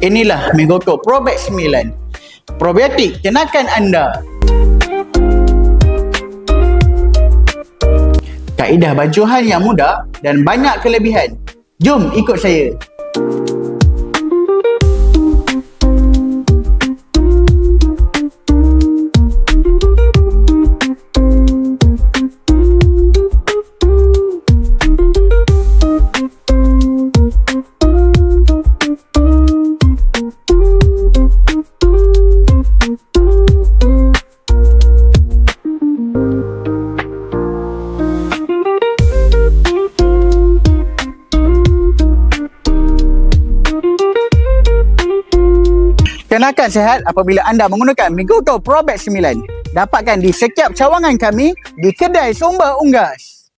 Inilah Migoto Probet 9. Probiotik kenakan anda. Kaedah bajuhan yang mudah dan banyak kelebihan. Jom ikut saya. Kenakan sehat apabila anda menggunakan Migoto Probet 9. Dapatkan di setiap cawangan kami di kedai Sumber Unggas.